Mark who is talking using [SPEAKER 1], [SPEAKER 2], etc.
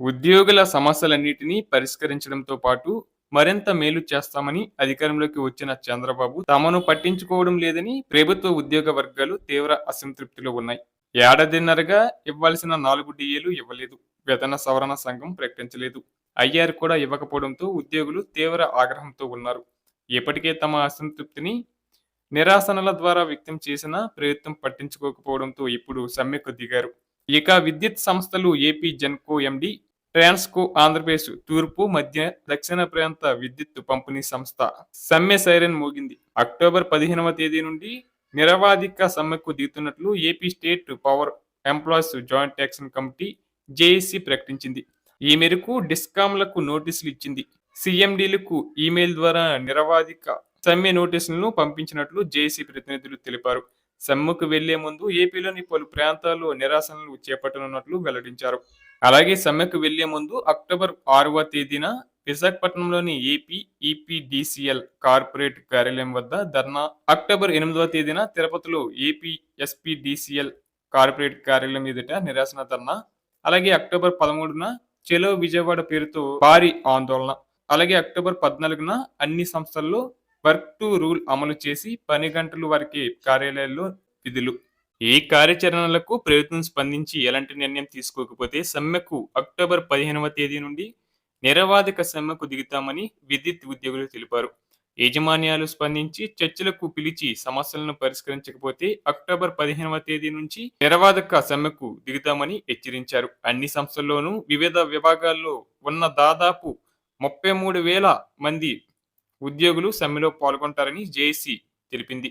[SPEAKER 1] ఉద్యోగుల సమస్యలన్నిటినీ పరిష్కరించడంతో పాటు మరింత మేలు చేస్తామని అధికారంలోకి వచ్చిన చంద్రబాబు తమను పట్టించుకోవడం లేదని ప్రభుత్వ ఉద్యోగ వర్గాలు తీవ్ర అసంతృప్తిలో ఉన్నాయి. ఏడాదిన్నరగా ఇవ్వాల్సిన నాలుగు డిఏలు ఇవ్వలేదు. వేతన సవరణ సంఘం ప్రకటించలేదు. ఐఆర్ కూడా ఇవ్వకపోవడంతో ఉద్యోగులు తీవ్ర ఆగ్రహంతో ఉన్నారు. ఇప్పటికే తమ అసంతృప్తిని నిరాసనల ద్వారా వ్యక్తం చేసిన ప్రభుత్వం పట్టించుకోకపోవడంతో ఇప్పుడు సమ్మెకు దిగారు. ఇక విద్యుత్ సంస్థలు AP Genco MD Transco Andhra Pradesh తూర్పు మధ్య దక్షిణ ప్రాంత విద్యుత్ పంపిణీ సంస్థ. సమ్మె సైరన్ మోగింది. అక్టోబర్ పదిహేనవ తేదీ నుండి నిరవాధిక సమ్మెకు దిగుతున్నట్లు AP state power employees joint action committee JAC ప్రకటించింది. ఈ మేరకు డిస్కామ్లకు నోటీసులు ఇచ్చింది. సీఎండీలకు ఈమెయిల్ ద్వారా నిరవాధిక సమ్మె నోటీసులను పంపించినట్లు జేఏసీ ప్రతినిధులు తెలిపారు. సమ్మెకు వెళ్ళే ముందు ఏపీలోని పలు ప్రాంతాల్లో నిరాశనలు చేపట్టనున్నట్లు వెల్లడించారు. అలాగే సమ్మెకు వెళ్ళే ముందు అక్టోబర్ ఆరవ తేదీన విశాఖపట్నంలోని ఏపీ ఈపీడీసీఎల్ కార్పొరేట్ కార్యాలయం వద్ద ధర్నా అక్టోబర్ ఎనిమిదవ తేదీన తిరుపతిలో ఏపీ ఎస్పీడీసీఎల్ కార్పొరేట్ కార్యాలయం ఎదుట నిరాశన ధర్నా అలాగే అక్టోబర్ పదమూడున చెలో విజయవాడ పేరుతో భారీ ఆందోళన అలాగే అక్టోబర్ పద్నాలుగున అన్ని సంస్థల్లో వర్క్ టు రూల్ అమలు చేసి పని గంటలు వరకే కార్యాలయాల్లో విధులు. ఈ కార్యాచరణలకు ప్రభుత్వం స్పందించి ఎలాంటి నిర్ణయం తీసుకోకపోతే సమ్మెకు అక్టోబర్ పదిహేనవ తేదీ నుండి నిరవాధిక సమ్మెకు దిగుతామని విద్యుత్ ఉద్యోగులు తెలిపారు. యాజమాన్యాలు స్పందించి చర్చలకు పిలిచి సమస్యలను పరిష్కరించకపోతే అక్టోబర్ పదిహేనవ తేదీ నుంచి నిరవాధక సమ్మెకు దిగుతామని హెచ్చరించారు. అన్ని సంస్థల్లోనూ వివిధ విభాగాల్లో ఉన్న దాదాపు ముప్పై మూడు వేల మంది ఉద్యోగులు సమ్మెలో పాల్గొంటారని జేఏసీ తెలిపింది.